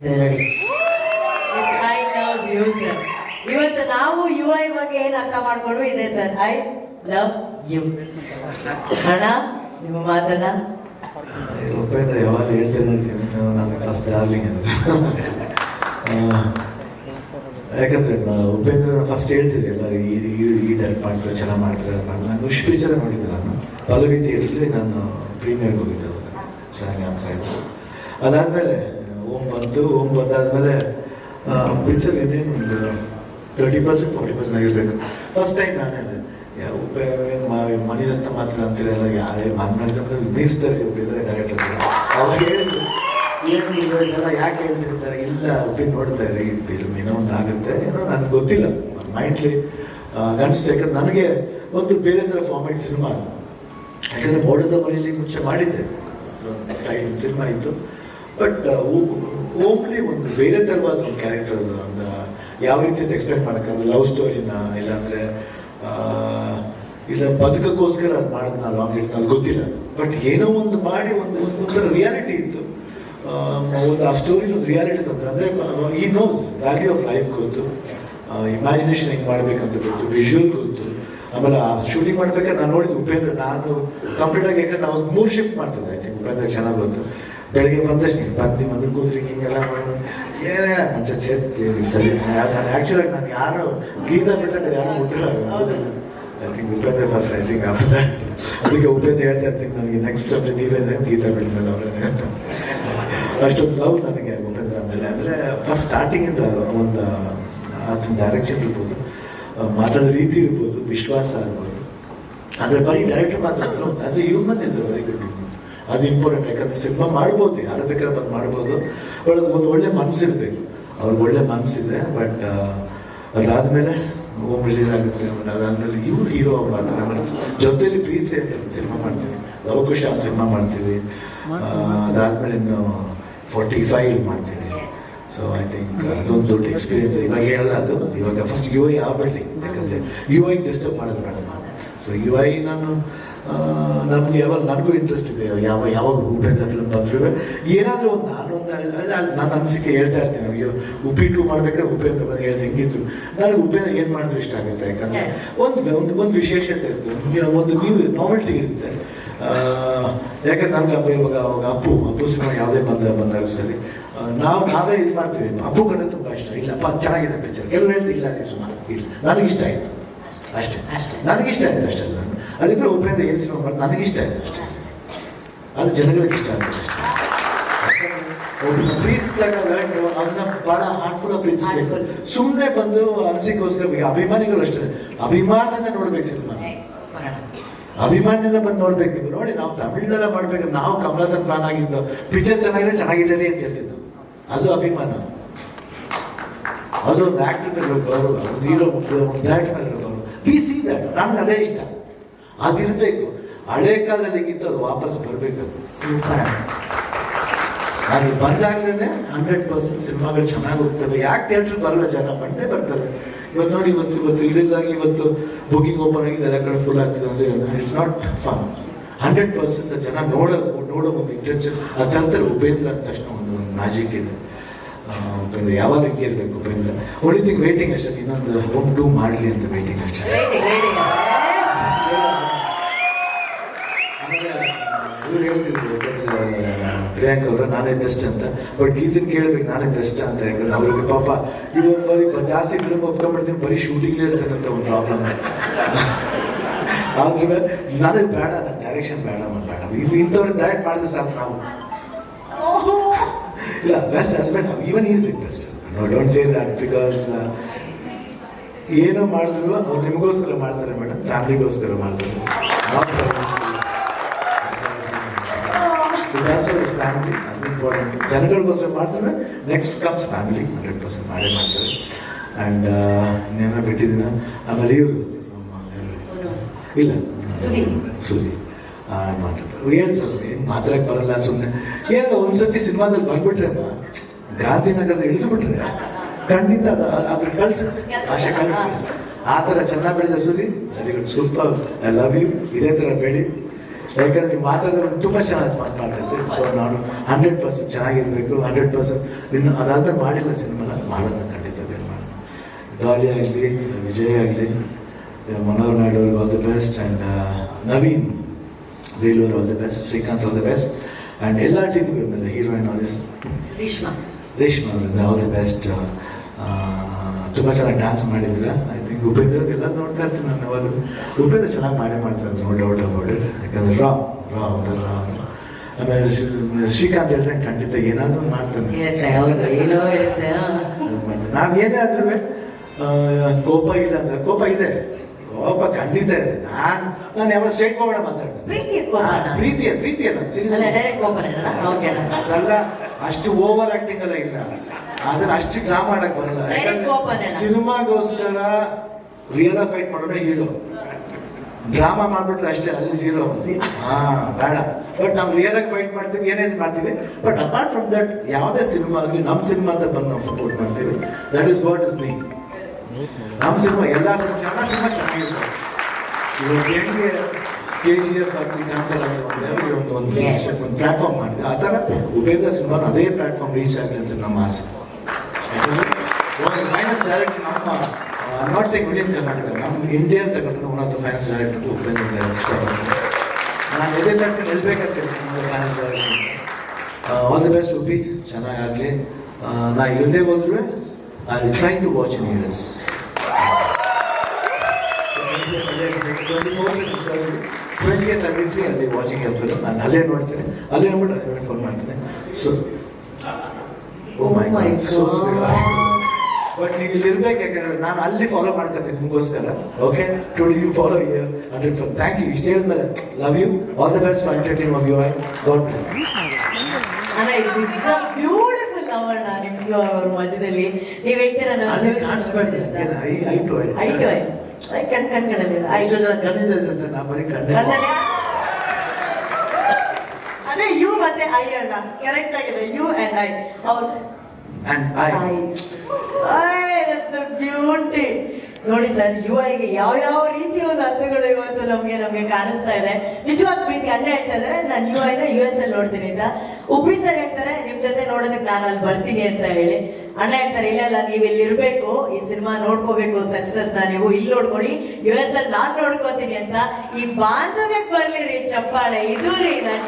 ನೋಡಿ. I love you sir ಇವತ್ತು ನಾವು ಯು ಐ ಬಗ್ಗೆ ಏನ್ ಅರ್ಥ ಮಾಡ್ಕೊಂಡು ಇದೆ ಸರ್ ಐ ಲವ್ ಯು ಹಣ ನಿಮ್ಮ ಮಾತನ್ನ? ಉಪೇಂದ್ರ ಯಾವಾಗ ಹೇಳ್ತೇನೆ ನಾನು ಫಸ್ಟ್ ಡಾರ್ಲಿಂಗ್ ಅಂತ ಯಾಕಂದ್ರೆ ಉಪೇಂದ್ರ ಫಸ್ಟ್ ಹೇಳ್ತೀರಿ ಎಲ್ಲರೂ ಈ, ಈ- ಟೈಪ್ ಮಾಡ್ತಾರೆ ಚೆನ್ನಾಗಿ ಮಾಡ್ತಾರೆ ಅದು ಮಾಡಿ ನಾನು ಖುಷಿ ಮಾಡಿದ್ದೆ ನಾನು. ಪಲ್ಲವಿ ನಾನು ಪ್ರೀಮಿಯರ್ಗೆ ಹೋಗಿದ್ದೆ ಚೆನ್ನಾಗಿ ಜ್ಞಾಪಕ ಆಯಿತು. ಅದಾದಮೇಲೆ ಬಂತು ಬಂದಾದ್ಮೇಲೆ ಪಿಕ್ಚರ್ ಇನ್ನೇನು ಒಂದು ತರ್ಟಿ ಪರ್ಸೆಂಟ್ ಫಾರ್ಟಿ ಪರ್ಸೆಂಟ್ ಆಗಿರ್ಬೇಕು. ಫಸ್ಟ್ ಟೈಮ್ ನಾನು ಹೇಳಿದೆ ಮನಿ ಹತ್ತ ಮಾತ್ರ ಅಂತಿರಲ್ಲ ಯಾರೇ ಮಾತನಾಡಿದ್ರೆ ಮೀರಿಸ್ತಾರೆ ಉಪೇಂದ್ರ ಡೈರೆಕ್ಟರ್ ಅವಾಗ ಹೇಳಿದ್ರು, ಏನು ಇದು ಇದೆಲ್ಲ ಯಾಕೆ ಹೇಳ್ತಿರ್ತಾರೆ ಇಲ್ಲ ಒಬ್ಬಿ ನೋಡ್ತಾ ಇರಿ ಫಿಲ್ಮ್ ಏನೋ ಒಂದು ಆಗುತ್ತೆ. ಏನೋ ನನಗೆ ಗೊತ್ತಿಲ್ಲ. ಮೈಂಡ್ಲಿ ಅನಿಸ್ತು ನನಗೆ ಒಂದು ಬೇರೆ ಥರ ಫಾರ್ಮ್ಯಾಟ್ ಸಿನಿಮಾ ಯಾಕಂದರೆ ಮೋಡದ ಮನೆಯಲ್ಲಿ ಮುಂಚೆ ಮಾಡಿದ್ದೆ. ಸ್ಟೈಲ್ ಸಿನಿಮಾ ಇತ್ತು. ಬಟ್ ಓಮ್ಲಿ ಒಂದು ಬೇರೆ ಥರವಾದ ಒಂದು ಕ್ಯಾರೆಕ್ಟರ್ ಅದು ಒಂದು ಯಾವ ರೀತಿ ಅಂತ ಎಕ್ಸ್ಪೆಕ್ಟ್ ಮಾಡೋಕ್ಕಾಗಲ್ಲ ಲವ್ ಸ್ಟೋರಿನ ಇಲ್ಲಾಂದ್ರೆ ಇಲ್ಲ ಬದುಕಕ್ಕೋಸ್ಕರ ಅದು ಮಾಡಿದ್ನ ಲಾಂಗ್ ಇಡ್ತಾ ಅದು ಗೊತ್ತಿಲ್ಲ. ಬಟ್ ಏನೋ ಒಂದು ಮಾಡಿ ಒಂದು ಒಂದು ರಿಯಾಲಿಟಿ ಇತ್ತು. ಒಂದು, ಆ ಸ್ಟೋರಿ ಒಂದು ರಿಯಾಲಿಟಿ ತಂದ್ರೆ. ಅಂದರೆ ಈ ನೋಸ್ ವ್ಯಾಲ್ಯೂ ಆಫ್ ಲೈಫ್ ಗೊತ್ತು. ಇಮ್ಯಾಜಿನೇಷನ್ ಹೆಂಗೆ ಮಾಡಬೇಕಂತ ಗೊತ್ತು. ವಿಜುವಲ್ ಗೊತ್ತು. ಆಮೇಲೆ ಆ ಶೂಟಿಂಗ್ ಮಾಡ್ಬೇಕಾದ್ರೆ ನಾನು ನೋಡಿದ್ದು ಉಪೇಂದ್ರ. ನಾನು ಕಂಪ್ಲೀಟ್ ಆಗಿ ಯಾಕಂದ್ರೆ ನಾವು ಮೂರು ಶಿಫ್ಟ್ ಮಾಡ್ತಿದ್ದೆ ಐ ಥಿಂಕ್ ಉಪೇಂದ್ರ ಚೆನ್ನಾಗಿ ಗೊತ್ತು ಬೆಳಗ್ಗೆ ಬಂದ ತಕ್ಷಣ ಬಂದು ಮದುವೆ ಕೂತ್ರಿ ಹಿಂಗೆಲ್ಲ ಮಾಡೋದು ಏನೇ ಮಂಚ ಚೇತಿ ಸರಿ. ನಾನು ಆ್ಯಕ್ಚುಲಾಗಿ ನಾನು ಯಾರು ಗೀತಾ ಬಿಟ್ಟರೆ ಯಾರು ಮುಟ್ಟಿಲ್ಲ I think Upendra first I think that ಅದಕ್ಕೆ ಉಪೇಂದ್ರ ಹೇಳ್ತಾ ಇರ್ತೀನಿ, ನನಗೆ ನೆಕ್ಸ್ಟ್ ಅಂದರೆ ನೀವೇನೆ ಗೀತಾ ಬಿಟ್ಮೇಲೆ ಅವರೇನೆ ಅಂತ. ಅಷ್ಟೊಂದು ಲವ್ ನನಗೆ ಉಪೇಂದ್ರ ಆಮೇಲೆ ಅಂದರೆ ಫಸ್ಟ್ ಸ್ಟಾರ್ಟಿಂಗಿಂದ ಒಂದು ಅದನ್ನ ಡೈರೆಕ್ಷನ್ ಇರ್ಬೋದು ಮಾತಾಡೋ ರೀತಿ ಇರ್ಬೋದು, ವಿಶ್ವಾಸ ಇರ್ಬೋದು. ಆದರೆ ಬರೀ ಡೈರೆಕ್ಟರ್ ಮಾತ್ರ as a human is a very good ಅದು ಇಂಪಾರ್ಟೆಂಟ್ ಯಾಕಂದ್ರೆ ಸಿನಿಮಾ ಮಾಡ್ಬೋದು, ಯಾರು ಬೇಕಾದ್ರೆ ಬಂದು ಮಾಡ್ಬೋದು. ಬಟ್ ಒಂದು ಒಳ್ಳೆ ಮನಸ್ಸಿರ್ಬೇಕು ಅವ್ರಿಗೆ ಒಳ್ಳೆ ಮನಸ್ಸಿದೆ ಬಟ್ ಅದಾದಮೇಲೆ ಓಮ್ ರಿಲೀಸ್ ಆಗುತ್ತೆ ಅದಾದಮೇಲೆ ಇವ್ರು ಹೀರೋ ಮಾಡ್ತಾರೆ. ಆಮೇಲೆ ಜೊತೆಲಿ ಪ್ರೀತಿ ಅಂತ ಒಂದು ಸಿನಿಮಾ ಮಾಡ್ತೀವಿ. ಲವಕುಶ ಅಂತ ಸಿನಿಮಾ ಮಾಡ್ತೀವಿ. ಅದಾದಮೇಲೆ ಇನ್ನು ಫೋರ್ಟಿ ಫೈವ್ ಮಾಡ್ತೀವಿ. ಸೊ ಐ ಥಿಂಕ್ ಅದೊಂದು ದೊಡ್ಡ ಎಕ್ಸ್ಪೀರಿಯನ್ಸ್ ಇವಾಗ ಹೇಳಲ್ಲ ಅದು. ಇವಾಗ ಫಸ್ಟ್ ಯು ಐ ಆಗ್ಬಿಡ್ಲಿ. ಯಾಕಂದ್ರೆ ಯು ಐ ಡಿಸ್ಟರ್ಬ್ ಮಾಡೋದು ಮೇಡಮ್ ಸೊ ಯು ಐ ನಾನು ನಮ್ಗೆ ಯಾವಾಗ ನನಗೂ ಇಂಟ್ರೆಸ್ಟ್ ಇದೆ. ಯಾವ ಯಾವಾಗ ಉಪೇಂದ್ರ ಫಿಲ್ಮ್ ಬಂದ್ರು. ಏನಾದರೂ ಒಂದು ನಾನು ಒಂದು ನನ್ನ ಅನಿಸಿಕೆ ಹೇಳ್ತಾ ಇರ್ತೀನಿ ಅಯ್ಯೋ ಉಪ್ಪಿಟ್ಟು ಮಾಡ್ಬೇಕಾದ್ರೆ ಉಪೇಂದ್ರ ಬಂದು ಹೇಳ್ತೀನಿ. ಹೆಂಗಿತ್ತು. ನನಗೆ ಉಪೇಂದ್ರ ಏನು ಮಾಡಿದ್ರು ಇಷ್ಟ ಆಗುತ್ತೆ? ಯಾಕಂದರೆ ಒಂದು ಒಂದು ಒಂದು ವಿಶೇಷತೆ ಇರುತ್ತೆ. ಒಂದು ನ್ಯೂ ನಾವೆಲ್ಟಿ ಇರುತ್ತೆ. ಯಾಕಂದ್ರೆ ನನಗೆ ಅಪ್ಪ ಇವಾಗ ಅವಾಗ ಅಪ್ಪು ಅಪ್ಪು ಸಿನಿಮಾ ಯಾವುದೇ ಬಂದ ಬಂದಾಗ ಸರಿ. ನಾವು ನಾವೇ ಇದು ಮಾಡ್ತೀವಿ. ಅಪ್ಪು ಕಡೆ ತುಂಬ ಇಷ್ಟ. ಇಲ್ಲಪ್ಪ ಚೆನ್ನಾಗಿದೆ ಪಿಕ್ಚರ್ ಕೆಲವರು ಹೇಳ್ತೀವಿ ಇಲ್ಲ ಸುಮಾರು. ಇಲ್ಲ. ನನಗಿಷ್ಟ ಆಯಿತು. ಅಷ್ಟೇ. ಅಷ್ಟೇ. ನನಗಿಷ್ಟ ಆಯಿತು ಅಷ್ಟೇ. ನಾನು ಅದಕ್ಕೆ ಉಪೇಂದ್ರ ಏನು ಸಿನಿಮಾ ಮಾಡಿ ನನಗಿಷ್ಟ ಆಯ್ತು ಅಷ್ಟೇ. ಅದು ಜನಗಳಿಗೆ ಇಷ್ಟ ಆಗುತ್ತೆ ಅಷ್ಟೇ. ಒಬ್ಬನ ಪ್ರೀತಿಸಿದಾಗ ಅದನ್ನ ಬಹಳ ಹಾರ್ಟ್ಫುಲ್ ಪ್ರೀತಿಸಬೇಕು. Heartful. ಸುಮ್ಮನೆ ಬಂದು ಅನಿಸಿಕೋಸ್ಕರ ಅಭಿಮಾನಿಗಳು ಅಷ್ಟೇ. ಅಭಿಮಾನದಿಂದ ನೋಡ್ಬೇಕು ಸಿನಿಮಾ. ಅಭಿಮಾನದಿಂದ ಬಂದು ನೋಡ್ಬೇಕು ನೀವು. ನೋಡಿ ನಾವು ತಮಿಳೆಲ್ಲ ಮಾಡ್ಬೇಕು. ನಾವು ಕಮಲಾಸನ್ ಫ್ಯಾನ್ ಆಗಿದ್ದು ಪಿಕ್ಚರ್ ಚೆನ್ನಾಗಿದೆ ಚೆನ್ನಾಗಿದೆ ಅಂತ ಹೇಳ್ತಿದ್ದು. ಅದು ಅಭಿಮಾನ. ಅದು ಒಂದು ಆಕ್ಟರ್ ಮೇಲೆ ಇರೋ ಗೌರವ ಒಂದು ಹೀರೋ ಒಂದು ಡೈರೆಕ್ಟರ್ ಮೇಲೆ ಗೌರವ ಬಿ ಸಿ ನನಗೆ ಅದೇ ಇಷ್ಟ. ಅದಿರಬೇಕು. ಹಳೆ ಕಾಲದಲ್ಲಿ ಹೆಂಗಿತ್ತು ಅದು ವಾಪಸ್ ಬರಬೇಕು ಸೂಪರ್ ಅದು ಬಂದಾಗ್ಲೇ ಹಂಡ್ರೆಡ್ ಪರ್ಸೆಂಟ್ ಸಿನಿಮಾಗಳು ಚೆನ್ನಾಗಿ ಹೋಗ್ತವೆ. ಯಾಕೆ ಥಿಯೇಟ್ರ್ ಬರಲ್ಲ ಜನ? ಬಂದೇ ಬರ್ತಾರೆ. ಇವತ್ತು ನೋಡಿ ಇವತ್ತು ಇವತ್ತು ರಿಲೀಸ್ ಆಗಿ ಇವತ್ತು ಬುಕಿಂಗ್ ಓಪನ್ ಆಗಿದೆ ಎಲ್ಲ ಕಡೆ ಫುಲ್ ಆಗ್ತಿದೆ ಅಂದರೆ it's not fun hundred percent ಜನ ನೋಡೋ ನೋಡೋ ಒಂದು ಇಂಟೆನ್ಷನ್ ಆ ಥರದಲ್ಲಿ ಉಪೇಂದ್ರ ಅಂತ ತಕ್ಷಣ ಒಂದು ಮ್ಯಾಜಿಕ್ ಇದೆ. ಉಪೇಂದ್ರ ಯಾವಾಗ ಹಿಂಗೆ ಇರಬೇಕು ಉಪೇಂದ್ರ. ಒಳ್ಳೆ ತಿಂಗ್ ವೇಟಿಂಗ್ ಅಷ್ಟೇ. ಇನ್ನೊಂದು ಹೋಮ್ ಟೂ ಮಾಡಲಿ ಅಂತ ವೇಟಿಂಗ್ ಅಷ್ಟೇ. ಇವ್ರು ಹೇಳ್ತಿದ್ರು, ಪ್ರಿಯಾಂಕ ಅವರು, ನಾನೇ ಬೆಸ್ಟ್ ಅಂತ. ಬಟ್ ಗೀತನ್ ಕೇಳ್ಬೇಕು, ನಾನೇ ಬೆಸ್ಟ್ ಅಂತ ಯಾಕಂದ್ರೆ ಅವ್ರಿಗೆ ಪಾಪ ಇವತ್ತು ಬರೀ ಜಾಸ್ತಿ ಫಿಲ್ಮ್ ಒಪ್ಕೊಂಡ್ಬಿಡ್ತೀನಿ ಬರೀ ಶೂಟಿಂಗ್ಲೇ ಇರ್ತಕ್ಕಂಥ ಒಂದು ಪ್ರಾಬ್ಲಮ್ ಆದ್ರೆ ನನಗೆ ಬೇಡ ನನ್ನ ಡೈರೆಕ್ಷನ್ ಬೇಡ ಬೇಡ. ಇದು ಇಂಥವ್ರಿಗೆ ಡೈರೆಕ್ಟ್ ಮಾಡಿದ್ರೆ ಸಾಕು ನಾವು. ಇಲ್ಲ best husband even is it best no don't say that because ಏನೋ ಮಾಡಿದ್ರು, ಅವ್ರು ನಿಮಗೋಸ್ಕರ ಮಾಡ್ತಾರೆ ಮೇಡಮ್ ಫ್ಯಾಮಿಲಿಗೋಸ್ಕರ ಮಾಡ್ತಾರೆ. ಫ್ಯಾಮಿಲಿ ಅದು ಇಂಪಾರ್ಟೆಂಟ್ ಜನಗಳಿಗೋಸ್ಕರ ಮಾಡ್ತಾರೆ next comes family hundred percent ಮಾಡೇ ಮಾಡ್ತಾರೆ. ಆ್ಯಂಡ್ ಇನ್ನೇನೋ ಬಿಟ್ಟಿದ್ದೀನ ಆಮೇಲೆ ಇವರು ಇಲ್ಲ. ಸುದೀಪ್. ಸುದೀಪ್. ಹೇಳ್ತಾರೆ ಏನು ಮಾತಾಡಕ್ಕೆ ಬರಲ್ಲ ಸುಮ್ಮನೆ ಏನದ ಒಂದ್ಸತಿ ಸಿನಿಮಾದಲ್ಲಿ ಬಂದ್ಬಿಟ್ರೆ ಗಾಂಧಿನಗರದ ಇಳಿದು ಬಿಟ್ರೆ ಖಂಡಿತ ಅದು ಅದ್ರ ಕಳ್ಸುತ್ತೆ ಭಾಷೆ ಕಳಿಸುತ್ತೆ ಆ ಥರ ಚೆನ್ನಾಗಿ ಬೆಳೆದ Sudeep very good super I love you ಇದೇ ಥರ ಬೆಳಿ. ಯಾಕಂದ್ರೆ ನೀವು ಮಾತಾಡಿದ್ರೆ ತುಂಬ ಚೆನ್ನಾಗಿ ಫನ್ ಮಾಡ್ತಿರ್ತೀರಿ ಸೊ ನಾನು ಹಂಡ್ರೆಡ್ ಪರ್ಸೆಂಟ್ ಚೆನ್ನಾಗಿರ್ಬೇಕು ಹಂಡ್ರೆಡ್ ಪರ್ಸೆಂಟ್ ಇನ್ನು ಅದಾದ್ರೆ ಮಾಡಿಲ್ಲ ಸಿನಿಮಾನ ಮಾಡೋಣ ಖಂಡಿತ ಮಾಡೋಣ. ಡಾಲಿ ಆಗಲಿ ವಿಜಯ್ ಆಗಲಿ ಮನೋಹರ್ ನಾಯ್ಡು ಅವ್ರಿಗೆ all the best and Naveen Belur all the best Srikanth all the best and ಎಲ್ಲ ಟೀಮ್ಗೂ ಮೇಲೆ ಹೀರೋಯಿನ್ ಆಲಿಸ್ ರೇಷ್ಮಾ. ರೇಷ್ಮಾ ಅವರಿಂದ ಆಲ್ ದಿ ಬೆಸ್ಟ್ ತುಂಬ ಚೆನ್ನಾಗಿ ಡ್ಯಾನ್ಸ್ ಮಾಡಿದ್ದೀರಾ? ಐ ಥಿಂಕ್ ಉಪೇಂದ್ರ ಎಲ್ಲ ನೋಡ್ತಾ ಇರ್ತೀನಿ ನಾನು ಯಾವಾಗಲೂ ಉಪೇಂದ್ರ ಚೆನ್ನಾಗಿ ಮಾಡೇ ಮಾಡ್ತಾರೆ ನೋ ಡೌಟ್ ಅಬೌಟ್ ಇಟ್ ಯಾಕಂದ್ರೆ ರಾ ರಾ ಅಂತ ರಾ ಆಮೇಲೆ ಶ್ರೀ- ಶ್ರೀಕಾಂತ್ ಹೇಳ್ದಂಗೆ ಖಂಡಿತ ಏನಾದರೂ ಮಾಡ್ತಾನೆ. ಮಾಡ್ತಾನೆ. ನಾವು ಏನೇ ಆದ್ರೂ ಕೋಪ ಇಲ್ಲ ಅಂದ್ರೆ ಕೋಪ ಇದೆ. ಕೋಪ ಖಂಡಿತ ಇದೆ. ನಾನು ನಾನು ಯಾವಾಗ ಸ್ಟೇಟ್ ಫಾರ್ವರ್ಡ್ ಮಾತಾಡ್ತೀನಿ. ಪ್ರೀತಿಯ ಪ್ರೀತಿಯ ನಾನು ಅಲ್ಲ ಸೀರಿಯಸ್ ಅದೆಲ್ಲ ಅಷ್ಟು ಓವರ್ ಆಕ್ಟಿಂಗ್ ಎಲ್ಲ ಇಲ್ಲ. ಆದ್ರೆ ಅಷ್ಟು ಡ್ರಾ ಮಾಡಕ್ ಬರಲ್ಲ. ಸಿನಿಮಾಗೋಸ್ಕರ ರಿಯಲ್ ಫೈಟ್ ಮಾಡೋಣ ಹೀರೋ ಡ್ರಾಮಾ ಮಾಡ್ಬಿಟ್ರೆ ಅಷ್ಟೇ ಅಲ್ಲಿ ಜೀರೋ ಹಾ ಬೇಡ. ಬಟ್ ನಾವು ರಿಯಲ್ ಆಗಿ ಫೈಟ್ ಮಾಡ್ತೀವಿ ಏನೇನು ಮಾಡ್ತೀವಿ. ಬಟ್ ಅಪಾರ್ಟ್ ಫ್ರಮ್ ದಟ್ ಯಾವುದೇ ಸಿನಿಮಾ ಆಗಲಿ ನಮ್ಮ ಸಿನಿಮಾ ಅಂತ ಬಂದು ನಾವು ಸಪೋರ್ಟ್ ಮಾಡ್ತೀವಿ. That is what is me ನಮ್ಮ ಸಿನಿಮಾ ಎಲ್ಲ ಸಿನಿಮಾ ಎಲ್ಲ ಸಿನಿಮಾ ಚೆನ್ನಾಗಿದೆ ಇವಾಗ ಹೆಂಗೆ ಕೆ ಜಿ ಎಫ್ ಆಗಲಿ ಕಾಂತಾರ ಆಗಲಿ ಒಂದು ಒಂದು ಒಂದು ಪ್ಲಾಟ್ಫಾರ್ಮ್ ಮಾಡಿದೆ. ಆ ಥರ ಉಪೇಂದ್ರ ಸಿನಿಮಾನ ಅದೇ ಪ್ಲಾಟ್ಫಾರ್ಮ್ ರೀಚ್ ಆಗಲಿ ಅಂತ ನಮ್ಮ ಆಸೆ. ಫೈನಸ್ ಡೈರೆಕ್ಟ್ ನಮ್ಮ ನಾಟ್ ಸೈಕ್ ಇಂಡಿಯನ್ ಕರ್ನಾಟಕ ನಮ್ಮ ಇಂಡಿಯನ್ ತಗೊಂಡ್ರೆ one of the finance director Upendra ಅಂತ ಇಷ್ಟಪಡ್ತೀನಿ ನಾನು ಎದೆ ತಟ್ಟು ನಿಲ್ಬೇಕಂತ finance director all the best Uppi ಚೆನ್ನಾಗಾಗಲಿ. ನಾ ಇಲ್ಲದೆ ಹೋದ್ರು I try to watch in years twenty thirty ಅಲ್ಲಿ ವಾಚಿಂಗ್ ಎಫ್ ನಾನು ಅಲ್ಲೇ ನೋಡ್ತೀನಿ. ಅಲ್ಲೇ ನೋಡ್ಬಿಟ್ಟು ಫೋನ್ ಮಾಡ್ತೀನಿ. So oh my so. But ನೀವು ಇಲ್ಲಿ ಇರ್ಬೇಕು ಯಾಕಂದ್ರೆ ನಾನು ಅಲ್ಲಿ ಫಾಲೋ ಮಾಡ್ಕೊತೀನಿ ನಿಮಗೋಸ್ಕರ. Okay to you follow year hundred from thank you ಇಷ್ಟು ಹೇಳಿದ್ಮೇಲೆ love you all the best for entertain of you I God bless beautiful ನಿಮ್ಗೆ ಅವ್ರ ಮಧ್ಯದಲ್ಲಿ. ನೀವು ಹೇಳ್ತೀರ ಅದೇ ಕಾಣಿಸ್ಬೇಡಿ eye eye to eye? Eye to eye. Eye ಕಣ್ ಕಣ್ ಕಣ್ಣಲ್ಲಿ ಜನ ಕಣ್ಣಿದೆ ಸರ್ ನಾ ಬರೀ ಕಣ್ಣೆ ಕಣ್ಣಲ್ಲಿ? ಅದೇ ಯು ಮತ್ತೆ ಐ ಅಣ್ಣ. ಕರೆಕ್ಟ್ ಆಗಿದೆ. ಯು ಅಂಡ್ ಐ ಅವ್ರು ಅಂಡ್ ಐ ಬ್ಯೂಟಿ ನೋಡಿ ಸರ್ ಯು ಐಗೆ ಯಾವ ಯಾವ ರೀತಿಯ ಒಂದು ಅರ್ಥಗಳು ಇವತ್ತು ನಮ್ಗೆ ನಮ್ಗೆ ಕಾಣಿಸ್ತಾ ಇದೆ. ನಿಜವಾದ ಪ್ರೀತಿ ಅಣ್ಣ ಹೇಳ್ತಾ ಇದ್ದಾರೆ ನಾನು ಯು ಐನ ಯು ಎಸ್ ಅಲ್ಲಿ ನೋಡ್ತೀನಿ ಅಂತ. ಉಪ್ಪಿ ಸರ್ ಹೇಳ್ತಾರೆ, ನಿಮ್ ಜೊತೆ ನೋಡೋದಕ್ಕೆ ನಾನು ಅಲ್ಲಿ ಬರ್ತೀನಿ ಅಂತ ಹೇಳಿ. ಅಣ್ಣ ಹೇಳ್ತಾರೆ, ಇಲ್ಲ ಇಲ್ಲ, ನೀವು ಇಲ್ಲಿ ಇರ್ಬೇಕು. ಈ ಸಿನಿಮಾ ನೋಡ್ಕೋಬೇಕು ಸಕ್ಸಸ್ನ ನೀವು ಇಲ್ಲಿ ನೋಡ್ಕೊಳ್ಳಿ. ಯು ಎಸ್ ಅಲ್ಲಿ ನಾನು ನೋಡ್ಕೋತೀನಿ ಅಂತ ಈ ಬಾಂಧವ್ಯಕ್ಕೆ ಬರ್ಲಿ ರೀ, ಚಪ್ಪಾಳೆ. ಇದು ರೀ ನಾನು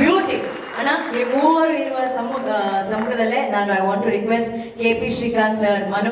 ಬ್ಯೂಟಿ ಅಣ್ಣ ಈ ಮೂವರು ಇರುವ ಸಮುದ ಸಮ್ಮುಖದಲ್ಲೇ ನಾನು I want to request K P Srikanth sir Manu